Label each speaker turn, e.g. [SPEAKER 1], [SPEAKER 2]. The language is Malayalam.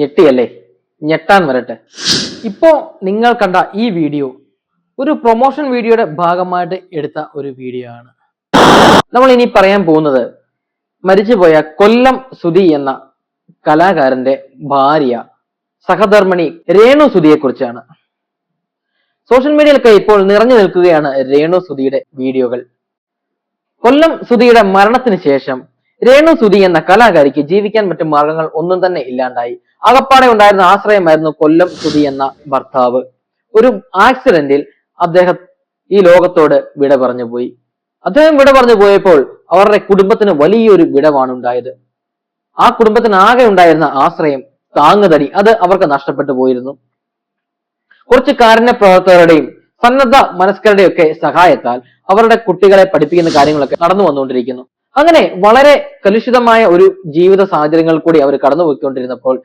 [SPEAKER 1] ഞെട്ടിയല്ലേ? ഞെട്ടാൻ വരട്ടെ. ഇപ്പോ നിങ്ങൾ കണ്ട ഈ വീഡിയോ ഒരു പ്രൊമോഷൻ വീഡിയോയുടെ ഭാഗമായിട്ട് എടുത്ത ഒരു വീഡിയോ ആണ്. നമ്മൾ ഇനി പറയാൻ പോകുന്നത് മരിച്ചുപോയ കൊല്ലം സുധി എന്ന കലാകാരന്റെ ഭാര്യ സഹധർമ്മിണി രേണു സുധിയെ കുറിച്ചാണ്. സോഷ്യൽ മീഡിയയിലൊക്കെ ഇപ്പോൾ നിറഞ്ഞു നിൽക്കുകയാണ് രേണു സുധിയുടെ വീഡിയോകൾ. കൊല്ലം സുധിയുടെ മരണത്തിന് ശേഷം രേണു സുധി എന്ന കലാകാരിക്ക് ജീവിക്കാൻ മറ്റു മാർഗങ്ങൾ ഒന്നും തന്നെ ഇല്ലാണ്ടായി. അകപ്പാടെ ഉണ്ടായിരുന്ന ആശ്രയമായിരുന്നു കൊല്ലം സുധി എന്ന ഭർത്താവ്. ഒരു ആക്സിഡന്റിൽ അദ്ദേഹം ഈ ലോകത്തോട് വിട പറഞ്ഞു പോയി. അദ്ദേഹം വിട പറഞ്ഞു പോയപ്പോൾ അവരുടെ കുടുംബത്തിന് വലിയൊരു വിടവാണ് ഉണ്ടായത്. ആ കുടുംബത്തിന് ആകെ ഉണ്ടായിരുന്ന ആശ്രയം താങ്ങുതടി അത് അവർക്ക് നഷ്ടപ്പെട്ടു പോയിരുന്നു. കുറച്ച് കാരുണ്യ പ്രവർത്തകരുടെയും സന്നദ്ധ മനസ്കരുടെയും ഒക്കെ സഹായത്താൽ അവരുടെ കുട്ടികളെ പഠിപ്പിക്കുന്ന കാര്യങ്ങളൊക്കെ നടന്നു വന്നുകൊണ്ടിരിക്കുന്നു. അങ്ങനെ വളരെ കലുഷിതമായ ഒരു ജീവിത സാഹചര്യങ്ങൾ കൂടി അവർ കടന്നുപോയിക്കൊണ്ടിരുന്നപ്പോൾ